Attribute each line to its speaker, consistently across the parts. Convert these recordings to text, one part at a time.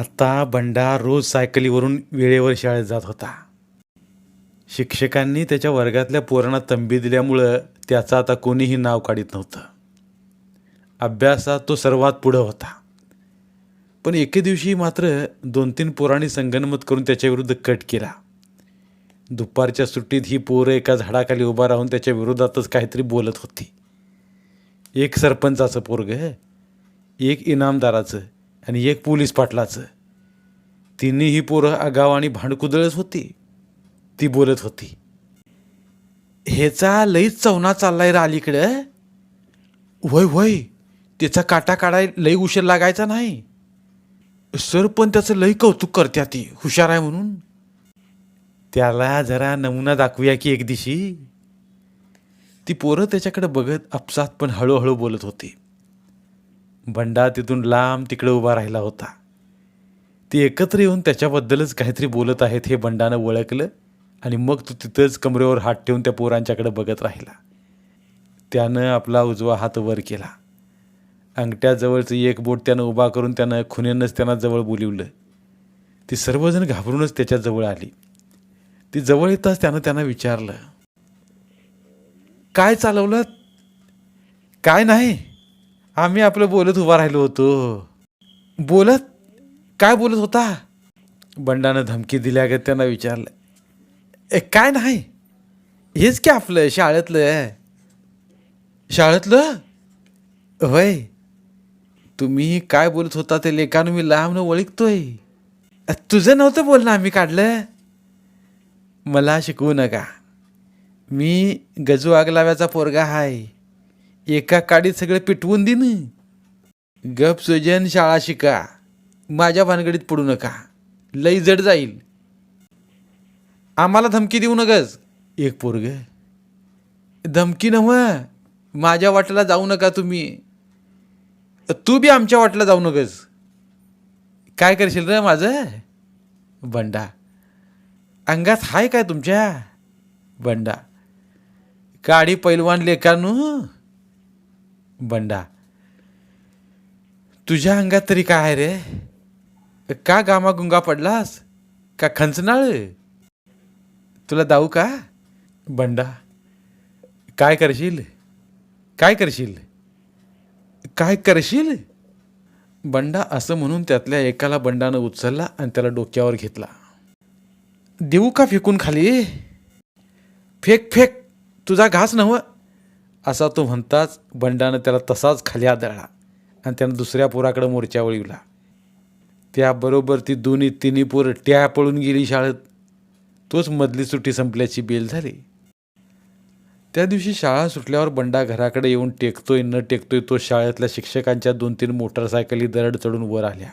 Speaker 1: आता बंडा रोज सायकलीवरून वेळेवर शाळेत जात होता. शिक्षकांनी त्याच्या वर्गातल्या पोरांना तंबी दिल्यामुळं त्याचं आता कोणीही नाव काढीत नव्हतं. अभ्यासात तो सर्वात पुढं होता. पण एके दिवशी मात्र दोन तीन पोरांनी संगनमत करून त्याच्याविरुद्ध कट केला. दुपारच्या सुट्टीत ही पोरं एका झाडाखाली उभा राहून त्याच्या विरोधातच काहीतरी बोलत होती. एक सरपंचाचं पोरग एक इनामदाराचं आणि एक पोलीस पाटलाचं. तिन्हीही पोरं आगाव आणि भांडकुदळच होती. ती बोलत होती ह्याचा लईच चवना चाललाय रा अलीकडं. वय वय त्याचा काटा काढाय लई उशीर लागायचा नाही. सर पण त्याचं लई कौतुक करत्या ती हुशार आहे म्हणून. त्याला जरा नमुना दाखवूया की एक दिवशी. ती पोरं त्याच्याकडे बघत आपसात पण हळूहळू बोलत होती. बंडा तिथून लांब तिकडे उभा राहिला होता. ते एकत्र येऊन त्याच्याबद्दलच काहीतरी बोलत आहेत हे बंडानं ओळखलं आणि मग तो तिथंच कमरेवर हात ठेवून त्या पोरांच्याकडे बघत राहिला. त्यानं आपला उजवा हात वर केला. अंगठ्याजवळचं एक बोट त्यानं उभा करून त्यानं खुनेनंच त्यांना जवळ बोलिवलं. ती सर्वजण घाबरूनच त्याच्याजवळ आली. ती जवळ येताच त्यानं त्यांना विचारलं काय चालवलं? काय नाही? आम्ही आपलं बोलत उभा राहिलो होतो. बोलत? काय बोलत होता? बंडानं धमकी दिल्यागत त्यांना विचारलं. ए काय नाही. हेच की आपलं शाळेतलं शाळेतलं? होय. तुम्ही काय बोलत होता ते लेखानं मी लांबनं ओळखतोय. तुझं नव्हतं बोलणं आम्ही काढलं. मला शिकवू नका. मी गजू आगलाव्याचा पोरगा हाय. एका काडीत सगळं पिटवून दिन. गप सुजन शाळा शिका. माझ्या भानगडीत पडू नका. लई जड जाईल. आम्हाला धमकी देऊ नकच एक पोरग. धमकी नव माझ्या वाटेला जाऊ नका तुम्ही. तू बी आमच्या वाटेला जाऊ नकस काय करशील रे माझं? बंडा. अंगात हाय काय तुमच्या? बंडा. काडी पैलवान लेखानू बंडा. तुझ्या अंगात तरी काय आहे रे? का गामागुंगा पडलास? का खंचनाळ? तुला दाऊ का? बंडा काय करशील? काय करशील? काय करशील? बंडा असं म्हणून त्यातल्या एकाला बंडानं उचलला आणि त्याला डोक्यावर घेतला. देऊ का फेकून खाली? फेक फेक तुझा घास नव असा तो म्हणताच बंडानं त्याला तसाच खाली आदळला आणि त्यानं दुसऱ्या पुराकडं मोर्चा वळविला. त्याबरोबर ती दोन्ही तिन्ही पोरं ट्या पळून गेली शाळेत. तोच मधली सुट्टी संपल्याची बेल झाली. त्या दिवशी शाळा सुटल्यावर बंडा घराकडे येऊन टेकतोय न टेकतोय तो शाळेतल्या शिक्षकांच्या दोन तीन मोटरसायकली दरड चढून वर आल्या.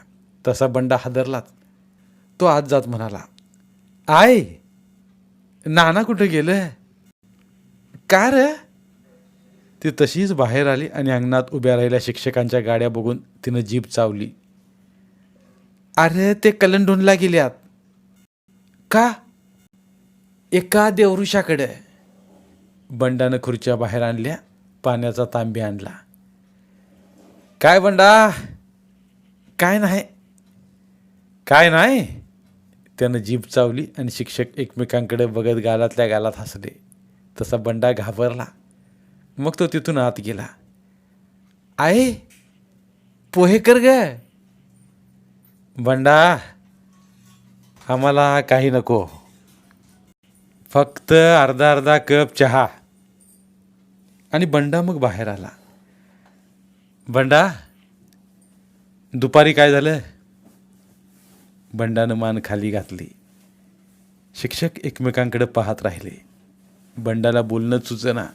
Speaker 1: तसा बंडा हादरलाच तो आज जात म्हणाला आय नाना कुठं गेलं का रे? ती तशीच बाहेर आली आणि अंगणात उभ्या राहिल्या शिक्षकांच्या गाड्या बघून तिनं जीप चावली. अरे ते कलंडोनला गेल्यात. का? एका देवरुषाकडे बंडानं खुर्च्या बाहेर आणल्या पाण्याचा तांबी आणला. काय बंडा? काय नाही. काय नाही? त्यानं जीभ चावली आणि शिक्षक एकमेकांकडे बघत गालातल्या गालात हसले. तसा बंडा घाबरला. मग तो तिथून आत गेला. आहे पोहे कर ग. बंडा आम्हाला काही नको. फक्त अर्धा अर्धा कप चहा. आणि बंडा मग बाहेर आला. बंडा दुपारी काय झालं? बंडानं मान खाली घातली. शिक्षक एकमेकांकडे पाहत राहिले. बंडाला बोलणं सुचना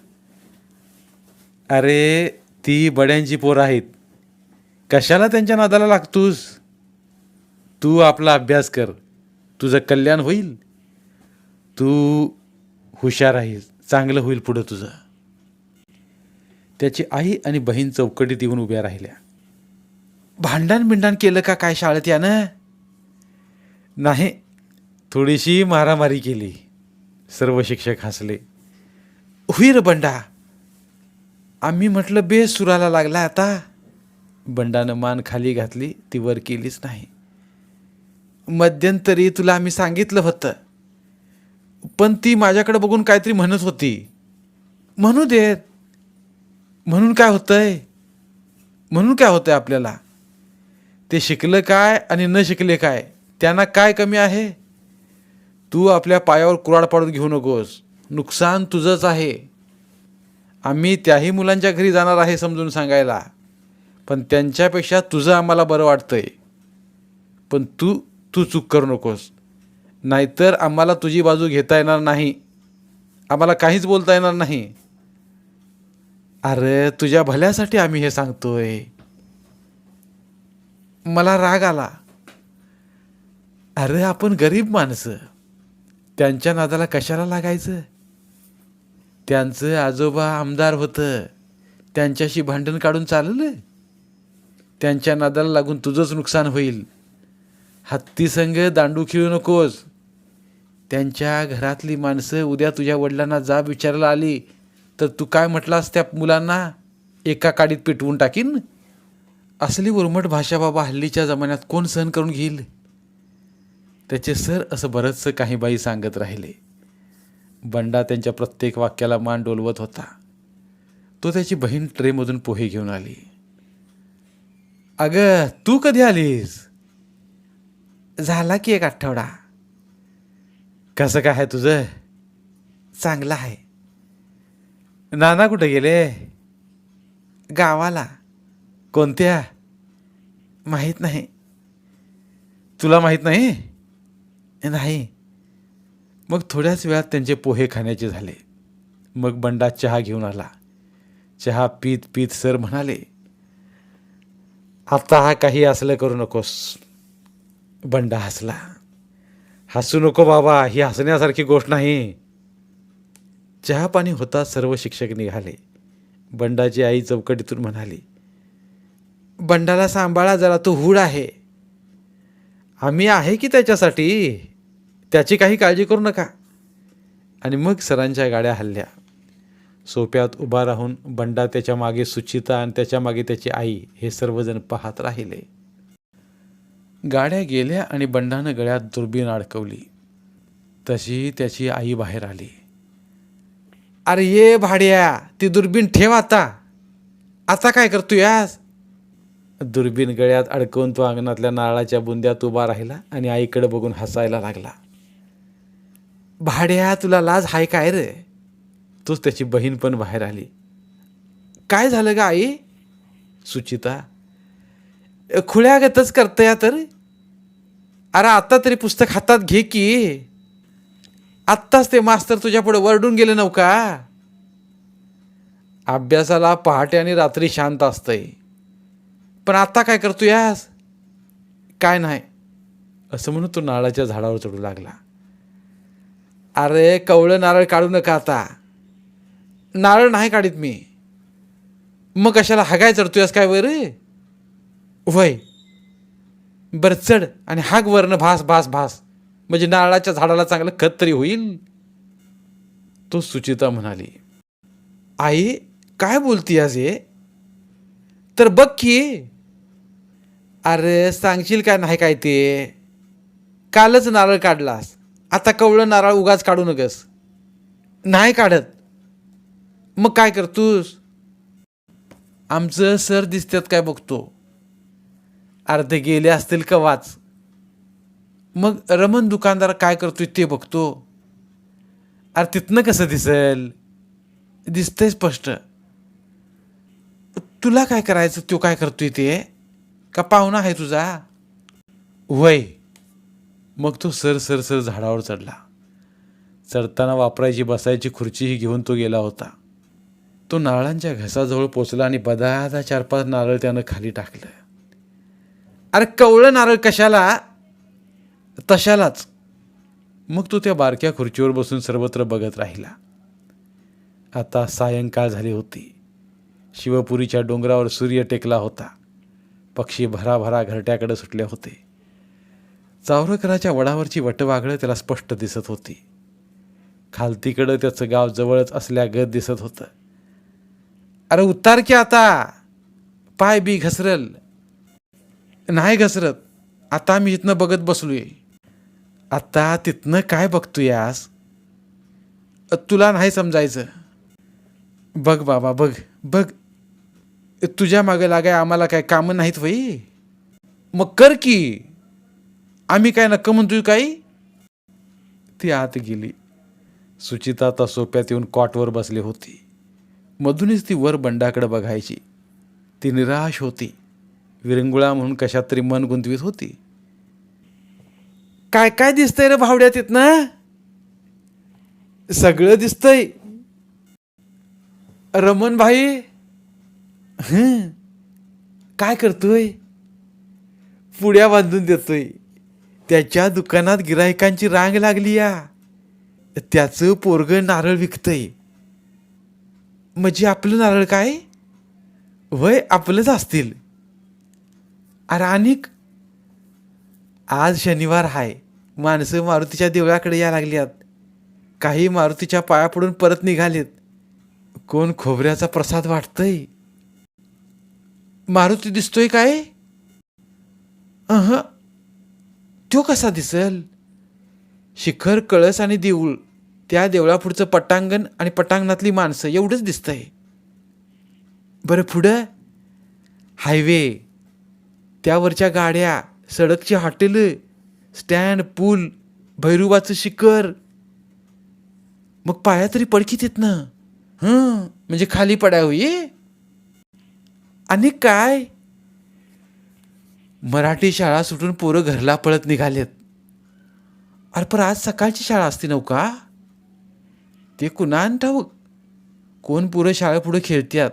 Speaker 1: अरे ती बड्यांची पोरं आहेत. कशाला त्यांच्या नादाला लागतोस? तू आपला अभ्यास कर. तुझं कल्याण होईल. तू हुशार आहेस चांगलं होईल पुढं तुझं. त्याची आई आणि बहीण चौकटीत येऊन उभ्या राहिल्या. भांडण बिंडण केलं का काय शाळेत यानं? नाही थोडीशी मारामारी केली. सर्व शिक्षक हसले. हुईर बंडा आम्ही म्हटलं बेस सुराला लागला आता. बंडानं मान खाली घातली ती वर केलीच नाही. मध्यंतरी तुला आम्ही सांगितलं होतं. पण ती माझ्याकडे बघून काहीतरी म्हणत होती. म्हणू देत म्हणून काय होतंय? म्हणून काय होतंय आपल्याला? ते शिकलं काय आणि न शिकले काय? त्यांना काय कमी आहे? तू आपल्या पायावर कुराड पाडून घेऊ नकोस. नुकसान तुझंच आहे. आम्ही त्याही मुलांच्या घरी जाणार आहे समजून सांगायला. पण त्यांच्यापेक्षा तुझं आम्हाला बरं वाटतंय. पण तू तू चूक करू नकोस. नाहीतर आम्हाला तुझी बाजू घेता येणार नाही. आम्हाला काहीच बोलता येणार नाही. अरे तुझ्या भल्यासाठी आम्ही हे सांगतोय. मला राग आला. अरे आपण गरीब माणसं. त्यांच्या नादाला कशाला लागायचं? त्यांचं आजोबा आमदार होतं. त्यांच्याशी भांडण काढून चाललं. त्यांच्या नादाला लागून तुझंच नुकसान होईल. हत्तीसंग दांडू खेळू नकोस. त्यांच्या घरातली माणसं उद्या तुझ्या वडिलांना जाब विचारायला आली तर तू काय म्हटलास त्या मुलांना? एका काडीत पेटवून टाकीन. असली उर्मट भाषा बाबा हल्लीच्या जमान्यात कोण सहन करून घेईल? त्याचे सर असं बरंचसं काही बाई सांगत राहिले. बंडा त्यांच्या प्रत्येक वाक्याला मान डोलवत होता. तो त्याची बहीण ट्रेमधून पोहे घेऊन आली. अगं तू कधी आलीस? झाला की एक आठवडा. कसं काय आहे तुझं? चांगलं आहे. नाना कुठे गेले? गावाला. कोणत्या? माहीत नाही. तुला माहीत नाही? नाही. मग थोड्याच वेळात त्यांचे पोहे खाण्याचे झाले. मग बंडा चहा घेऊन आला. चहा पीत पीत सर म्हणाले आता हा काही असलं करू नकोस. बंडा हसला. हसू नको बाबा ही हसण्यासारखी गोष्ट नाही. चहा पाणी होता सर्व शिक्षक निघाले. बंडाची आई चौकटीतून म्हणाली बंडाला सांभाळा जरा तो हूड आहे. आम्ही आहे की त्याच्यासाठी? त्याची काही काळजी करू नका. आणि मग सरांच्या गाड्या हल्ल्या. सोप्यात उभा राहून बंडा त्याच्यामागे सुचिता आणि त्याच्यामागे त्याची आई हे सर्वजण पाहत राहिले. गाड्या गेल्या आणि बंडानं गळ्यात दुर्बीण अडकवली. तशी त्याची आई बाहेर आली. अरे ये भाड्या ती दुर्बीण ठेव आता. आता काय करतो यास दुर्बीण गळ्यात अडकवून तो अंगणातल्या नारळाच्या बुंद्यात उभा राहिला आणि आईकडे बघून हसायला लागला. भाड्या तुला लाज हाय काय रे? तूच त्याची बहीण पण बाहेर आली. काय झालं का आई? सुचिता खुळ्यागतच करतं या तर. अरे आता तरी पुस्तक हातात घे की. आत्ताच ते मास्तर तुझ्या पुढे वरडून गेले नव्हका अभ्यासाला पहाटे आणि रात्री शांत असतंय. पण आता काय करतो यास काय नाही. असं म्हणून तो नारळाच्या झाडावर चढू लागला. अरे कवळं नारळ काढू नका आता. नारळ नाही काढीत मी. मग कशाला हगाय चढतोयस काय वर? वय बरं चढ आणि हाग वर्ण भास भास भास. म्हणजे नारळाच्या झाडाला चांगलं खत तरी होईल? तो सुचिता म्हणाली. आई काय बोलती आज हे? तर बघ की. अरे सांगशील काय नाही काय ते? कालच नारळ काढलास. आता कवळं नारळ उगाच काढू नकस नाही काढत. मग काय करतोस? आमचं सर दिसतात काय बघतो? अर्धे गेले असतील का वाच. मग रमन दुकानदार काय करतोय ते बघतो. अरे तिथनं कसं दिसेल? दिसतंय स्पष्ट. तुला काय करायचं? तो काय करतोय ते? का पाहुणा आहे तुझा? वय. मग तो सर सर सर झाडावर चढला. चढताना वापरायची बसायची खुर्चीही घेऊन तो गेला होता. तो नारळांच्या घसाजवळ पोचला आणि बदादा चार पाच नारळ त्यानं खाली टाकलं. अरे कवळं नारळ कशाला? तशालाच. मग तो त्या बारक्या खुर्चीवर बसून सर्वत्र बघत राहिला. आता सायंकाळ झाली होती. शिवपुरीच्या डोंगरावर सूर्य टेकला होता. पक्षी भराभरा घरट्याकडे सुटले होते. चावरकराच्या वडावरची वटवाघळं त्याला स्पष्ट दिसत होती. खालतीकडं त्याचं गाव जवळच असल्या गत दिसत होतं. अरे उतार की आता. पाय बी घसरल. नाही घसरत. आता मी इथनं बघत बसलो आहे आता तिथनं काय बघतोयास तुला नाही समजायचं. बघ बाबा बघ बघ. तुझ्या मागे लागाय आम्हाला काय कामं नाहीत वई मग कर की. आम्ही काय नक्क म्हणतोय काही? ती आत गेली. सुचिता आता सोप्यात येऊन कॉटवर बसली होती. मधूनच ती वर बंडाकडे बघायची. ती निराश होती. विरंगुळा म्हणून कशात तरी मन गुंतवीत होती. काय काय दिसतंय रे येत ना सगळं दिसतंय. रमन भाई काय करतोय? पुड्या बांधून देतोय. त्याच्या दुकानात गिरायकांची रांग लागली या त्याचं पोरग नारळ विकतंय. म्हणजे आपलं नारळ काय? वय आपलंच असतील. अरे अनिक आज शनिवार हाय. माणसं मारुतीच्या देवळाकडे या लागल्यात. काही मारुतीच्या पाया पडून परत निघालेत. कोण खोबऱ्याचा प्रसाद वाटतंय? मारुती दिसतोय काय? अह तो कसा दिसल? शिखर कळस आणि देऊळ त्या देवळापुढचं पटांगण आणि पटांगणातली माणसं एवढंच दिसतंय. बरं पुढं? हायवे. त्यावरच्या गाड्या सडकची हॉटेलं स्टँड पूल भैरुबाचं शिखर. मग पाया तरी पडकी तिथनं हं म्हणजे खाली पडा ये आणि काय? मराठी शाळा सुटून पोरं घरला पळत निघालेत. अरे पर आज सकाळची शाळा असते नव्हका ते कुणान ठाऊक? कोण पोरं शाळेपुढे खेळत्यात?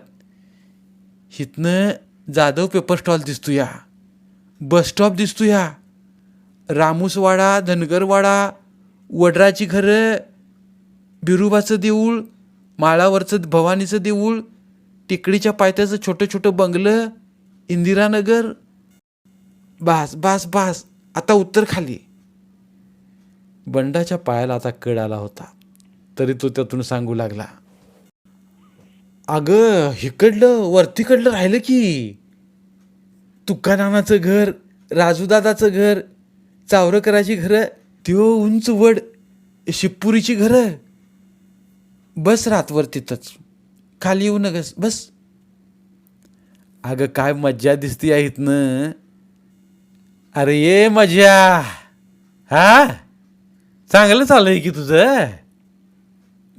Speaker 1: हिथनं जाधव पेपर स्टॉल दिसतो या बस स्टॉप दिसतो ह्या. रामूसवाडा धनगरवाडा वडराची घरं बिरुबाचं देऊळ माळावरचं भवानीचं देऊळ टिकडीच्या पायथ्याचं छोटं छोटं बंगलं इंदिरानगर. बास बास बास आता उत्तर खाली. बंडाच्या पायाला आता कड आला होता. तरी तो त्यातून सांगू लागला. अगं हिकडलं वरतीकडलं राहिलं की. तुकानानाचं घर राजूदादाचं घर चावरकराची घरं त्यो उंच वड शिपुरीची घरं. बस रातवर तिथंच. खाली येऊ नगस बस. अगं काय मज्जा दिसती आहे इथनं. अरे ये मजा हा? चांगलं चाललंय की तुझं?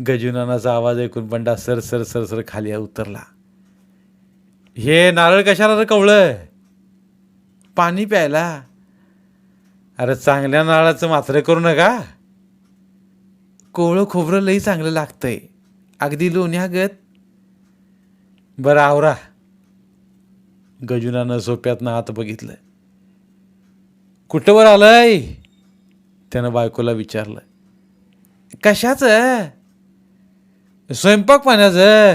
Speaker 1: गजुनानाचा आवाज ऐकून बंडा सर सर सर सर खाली उतरला. हे नारळ कशाला रे कवळं? पाणी प्यायला? अरे चांगल्या नळाचं मात्र करू नका. कोवळं खोबरं लई चांगलं लागतंय. अगदी लोण्यागत बरं आवरा. गजुनानं सोप्यातनं हात बघितलं. कुठंवर आलंय? त्यानं बायकोला विचारलं. कशाचं? स्वयंपाक पाण्याचं?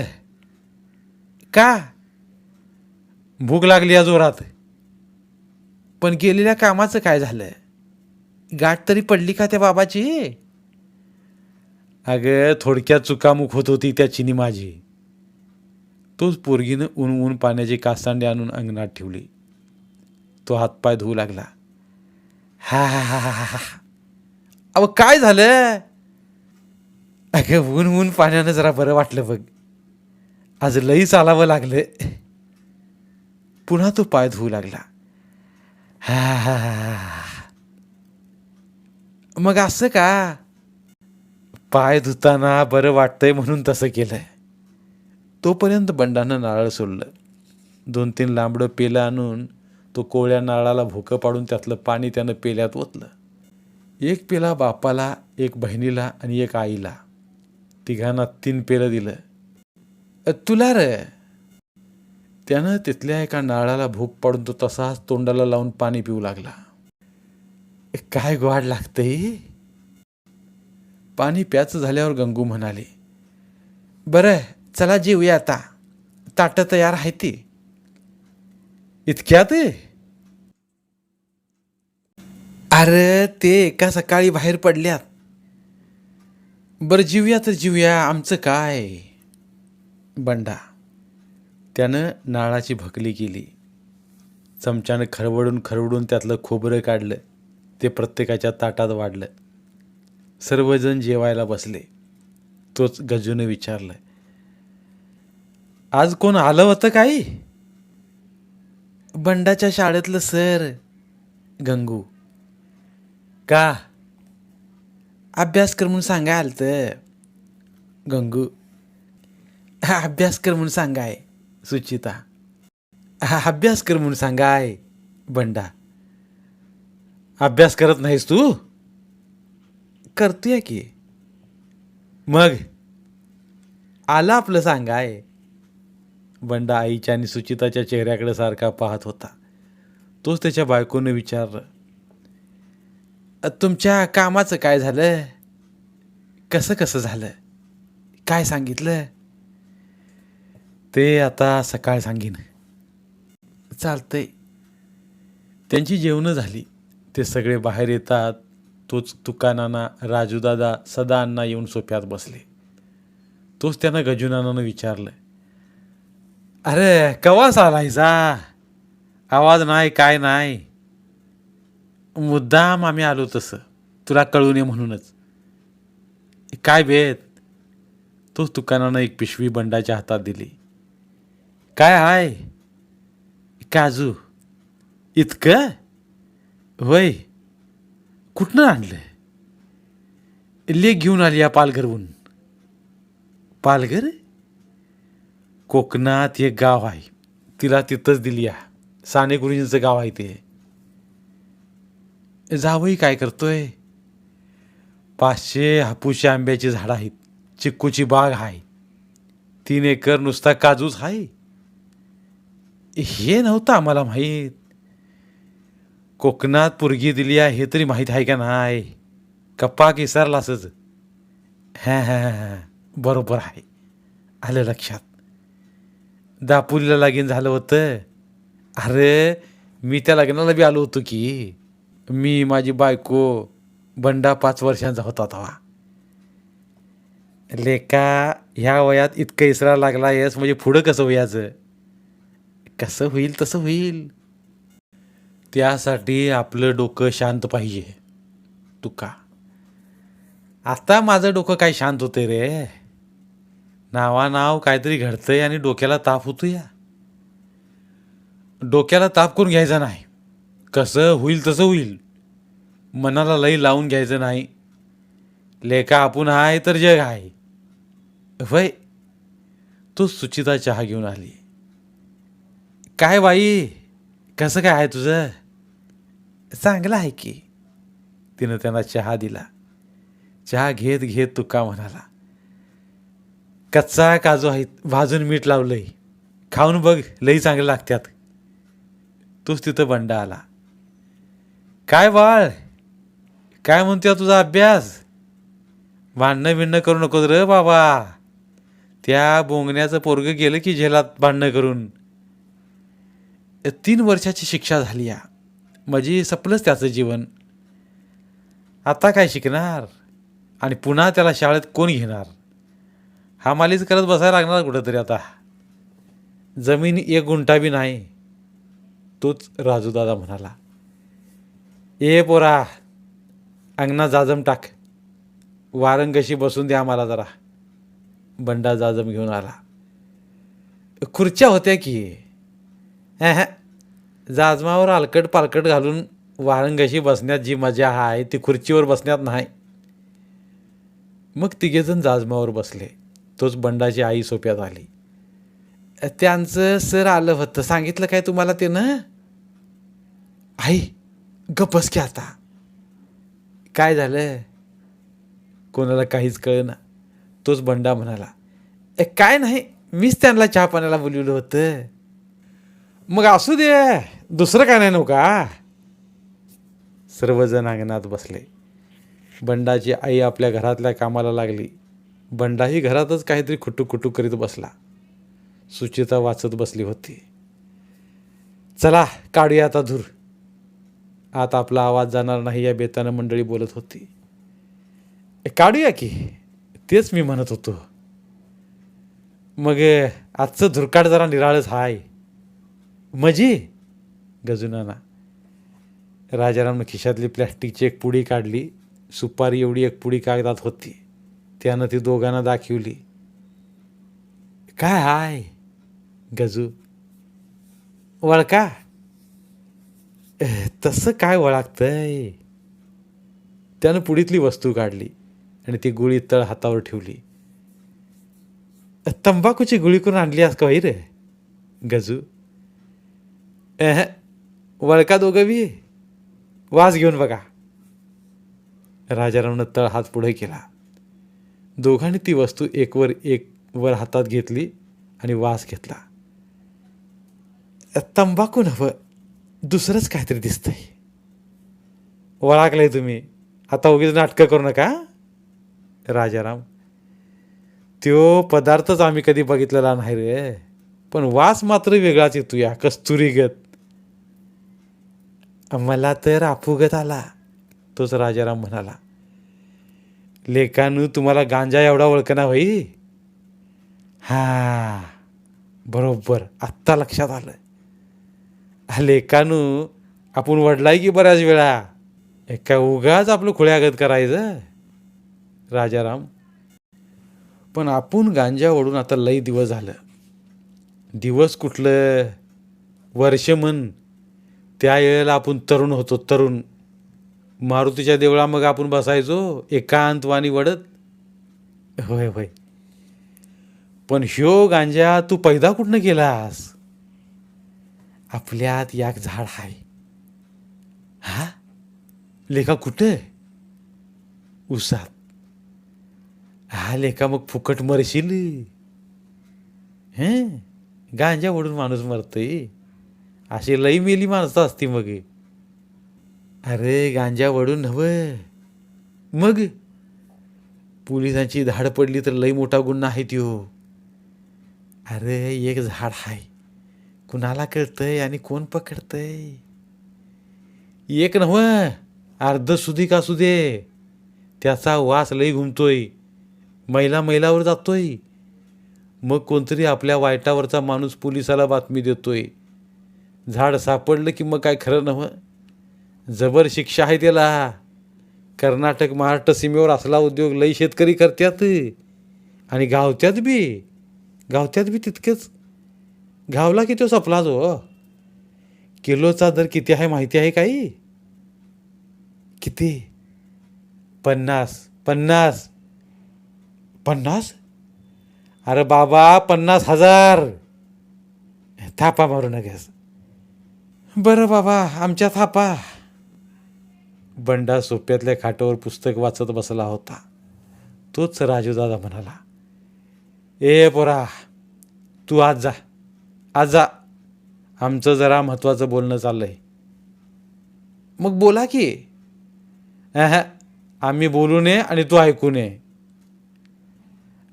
Speaker 1: का? भूक लागली या जोरात. पण केलेल्या कामाचं काय झालं गाठ तरी पडली का त्या बाबाची? अगं थोडक्यात चुकामुक होत होती त्या चिनी माझी. तोच पोरगीनं ऊन ऊन पाण्याची कासांडे आणून अंगणात ठेवली. तो हातपाय धुवू लागला. हा हा हा हा हा अहो काय झालं? अगं ऊन ऊन पाण्यानं जरा बरं वाटलं बघ. आज लई चालावं लागलं पुन्हा तो पाय धुवू लागला. मग असं का? पाय धुताना बरं वाटतंय म्हणून तसं केलंय. तोपर्यंत बंडानं नारळ सोडलं. दोन तीन लांबडं पेलं आणून तो कोवळ्या नारळाला भोकं पाडून त्यातलं पाणी त्यानं पेल्यात ओतलं. एक पेला बापाला एक बहिणीला आणि एक आईला. तिघांना तीन पेलं दिलं. तुला र त्यानं तिथल्या एका नाळाला भूक पडून तो तसाच तोंडाला लावून पाणी पिऊ लागला. काय गोड लागतंय पाणी प्याच झाल्यावर गंगू म्हणाले बरं चला जेऊया आता. ताटं तयार आहे ती. इतक्यात अरे ते एका सकाळी बाहेर पडल्यात. बरं जीवया तर जीवया आमचं काय? बंडा त्यानं नाळाची भकली केली. चमच्यानं खरवडून खरवडून त्यातलं खोबरं काढलं. ते प्रत्येकाच्या ताटात वाढलं. सर्वजण जेवायला बसले. तोच गजूनं विचारलं आज कोण आलं होतं काही? बंडाच्या शाळेतलं सर. गंगू. का? अभ्यास कर म्हणून सांगाय आलतं. गंगू. अभ्यासक्रम अभ्यास कर म्हणून सांगाय. सुचिता. हा अभ्यास कर म्हणून सांगाय बंडा. अभ्यास करत नाहीस तू? करतोय की. मग? आलं आपलं सांगाय. बंडा आईच्या आणि सुचिताच्या चेहऱ्याकडे सारखा पाहत होता. तोच त्याच्या बायकोनं विचारलं तुमच्या कामाचं काय झालं? कसं कसं झालं? काय सांगितलं? ते आता सकाळ सांगीन. चालतंय. त्यांची जेवणं झाली. ते सगळे बाहेर येतात. तोच तुकानाना राजूदादा सदा अण्णा येऊन सोप्यात बसले. तोच त्यानं गजुनानानं विचारलं. अरे कवास आलायचा आवाज नाही काय नाही? मुद्दाम आम्ही आलो तसं. तुला कळू नये म्हणूनच. काय बेत? तोच दुकानानं एक पिशवी बंडाच्या हातात दिली. काय हाय? काजू. इतकं? होय. कुठनं आणलं लेख घेऊन आली या पालघरहून. पालघर? कोकणात एक गाव आहे. तिला तिथंच दिली या. साने गुरुजींचं गाव आहे ते. जावई काय करतोय? पाचशे हापूसच्या आंब्याची झाडं आहेत. चिक्कूची बाग आहे. तीन एकर नुसता काजूच आहे. हे नव्हतं आम्हाला माहीत. कोकणात पुरगी दिली आहे हे तरी माहीत आहे का नाही? कप्पा विसरला असंच. हां हां हां बरोबर आहे. आलं लक्षात. दापोलीला लगीन झालं होतं. अरे मी त्या लग्नाला बी आलो होतो की. मी माझी बायको बंडा पाच वर्षांचा होता तेव्हा लेका ह्या वयात इतकं इसरा लागला आहेस म्हणजे पुढं कसं होयाचं कसं होईल तसं होईल. त्यासाठी आपलं डोकं शांत पाहिजे. तुका. आता माझं डोकं काय शांत होते रे? नावानाव काहीतरी घडतंय आणि डोक्याला ताप होतो या. डोक्याला ताप करून घ्यायचा नाही. कसं होईल तसं होईल. मनाला लई लावून घ्यायचं नाही. लेका आपण आहे तर जग आहे. वय तू सुचिता चहा घेऊन आली. काय बाई? कसं काय आहे तुझं? चांगलं आहे की. तिनं त्यांना चहा दिला. चहा घेत घेत तुका म्हणाला कच्चा काजू आहेत भाजून मीठ लावलंय. खाऊन बघ लई चांगले लागतात. तूच तिथं बंडा आला. काय बाळ? काय म्हणतोय तुझा अभ्यास? भांडणं बिणणं करू नकोस रे बाबा. त्या बोंगण्याचं पोरगं गेलं की झेलात भांडणं करून. तीन वर्षाची शिक्षा झाली या. म्हणजे सपलंच त्याचं जीवन. आता काय शिकणार? आणि पुन्हा त्याला शाळेत कोण घेणार? हा मालीच करत बसायला लागणार कुठंतरी आता. जमीन एक गुंठा बी नाही. तोच राजूदादा म्हणाला. ए पोरा अंगणा जाजम टाक. वारंगशी बसून द्या आम्हाला जरा. बंडा जाजम घेऊन आला. खुर्च्या होत्या की. ॲह जाजमावर आलकट पालकट घालून वारंगशी बसण्यात जी मजा आहे ती खुर्चीवर बसण्यात नाही. मग तिघेजण जाजमावर बसले. तोच बंडाची आई सोप्यात आली. त्यांचं सर आलं होतं. सांगितलं काय तुम्हाला ते ना आई गप्पस की आता. काय झालं? कोणाला काहीच कळना. तोच बंडा म्हणाला "ए, काय नाही मीच त्यांना चहा पाण्याला बोलवलं होतं. मग असू दे दुसरं काय नाही नव्हतं का? सर्वजण अंगणात बसले. बंडाची आई आपल्या घरातल्या कामाला लागली. बंडाही घरातच काहीतरी खुटू खुटू करीत बसला. सुचिता वाचत बसली होती. चला काढूया आता धूर. आता आपला आवाज जाणार नाही या बेतानं मंडळी बोलत होती. "ए, काढूया की? तेच मी म्हणत होतो. मग आजचं धुरकाट जरा निराळच हाय. मजे? गजुनाना. राजारामनं खिशातली प्लॅस्टिकची एक पुडी काढली. सुपारी एवढी एक पुडी कागदात होती. त्यानं ती दोघांना दाखवली. काय हाय? गजू. वळका. तसं काय वळागतंय? त्यानं पुडीतली वस्तू काढली आणि ती गुळी तळ हातावर ठेवली. तंबाखूची गुळी करून आणली आज का रे? गजू. एह वळका दोघं बी वास घेऊन बघा. राजारामनं तळ हात पुढे केला. दोघांनी ती वस्तू एकवर एक वर हातात घेतली आणि वास घेतला. तंबाखू नवं दुसरंच काहीतरी दिसतंय. वळाकलंय तुम्ही. आता उगीच नाटकं करू नका राजाराम त्यो पदार्थच आम्ही कधी बघितलेला नाही रे. पण वास मात्र वेगळाच येतो या कस्तुरीगत. मला तर अपुगत आला तोच राजाराम म्हणाला. लेकानू तुम्हाला गांजा एवढा ओळखना होई हा बरोबर आत्ता लक्षात आलं. लेखानू लेकानू आपण वडलाय की बऱ्याच वेळा? एका उगाच आपलं खुळ्यागत करायचं राजाराम. पण आपण गांजा ओढून आता लई दिवस झालं. दिवस कुठलं? वर्ष म्हण. त्या वेळेला आपण तरुण होतो तरुण. मारुतीच्या देवळा मग आपण बसायचो एकांतवाणी वडत. होय होय. पण ह्यो गांजा तू पैदा कुठनं केलास? आपल्यात याक झाड हाय. हा? लेखा कुठे? उसात. हा लेखा मग फुकट मरशील. हे? गांजा ओढून माणूस मरतोय. अशी लई मेली माणसं असती मग. अरे गांजा वडून हवं मग? पोलिसांची धाड पडली तर लई मोठा गुन्हा आहे त्यो. अरे एक झाड आहे कुणाला कळतंय आणि कोण पकडतंय? एक नव. अर्ध सुधी का सुदे त्याचा वास लई घुमतोय. मैला मैलावर जातोय. मग कोणतरी आपल्या वाईटावरचा माणूस पोलिसाला बातमी देतोय. झाड सापडलं की मग काय खरं नव्हं? जबर शिक्षा आहे त्याला. कर्नाटक महाराष्ट्र सीमेवर असला उद्योग लई शेतकरी करतात आणि गावत्यात बी. गावत्यात बी तितकेच. गावला की तो सपला जो? किलोचा दर किती आहे माहिती आहे काही? किती? पन्नास. पन्नास. पन्नास? अरे बाबा पन्नास हजार. थापा मारू नगेस. बरं बाबा आमच्या थापा बंडा सोप्यातल्या खाटावर पुस्तक वाचत बसला होता. तोच राजूदादा म्हणाला ए पोरा तू आज जा आज जा. आमचं जरा महत्त्वाचं बोलणं चाललंय. मग बोला की. अह आम्ही बोलू नये आणि तू ऐकू नये.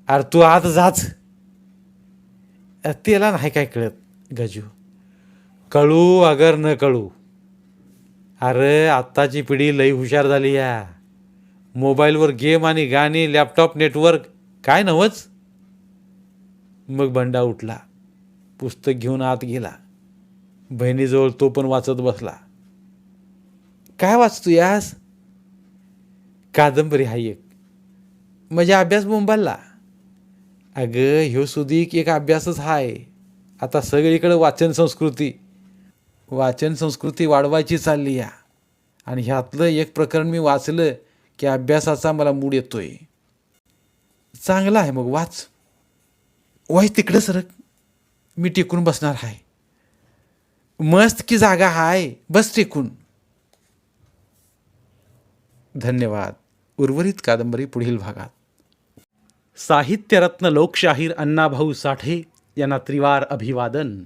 Speaker 1: अरे तू आत जाच. त्याला नाही काय कळत गजू. कळू अगर न कळू. अरे आत्ताची पिढी लई हुशार झाली या. मोबाईलवर गेम आणि गाणी लॅपटॉप नेटवर्क काय नवच? मग बंडा उठला. पुस्तक घेऊन आत गेला. बहिणीजवळ तो पण वाचत बसला. काय वाचतो यास? कादंबरी हा एक. म्हणजे अभ्यास मुंबईला अगं ह्यो सुदीक एक अभ्यासच हाय. आता सगळीकडे वाचन संस्कृती. वाचन संस्कृती वाढवायची चालली या. आणि ह्यातलं एक प्रकरण मी वाचलं की अभ्यासाचा मला मूड येतोय. चांगला आहे मग वाच. वाई तिकडं सरक. मी टिकून बसणार आहे मस्त की जागा हाय. बस टिकून. धन्यवाद. उर्वरित कादंबरी पुढील भागात.
Speaker 2: साहित्यरत्न लोकशाहीर अण्णाभाऊ साठे यांना त्रिवार अभिवादन.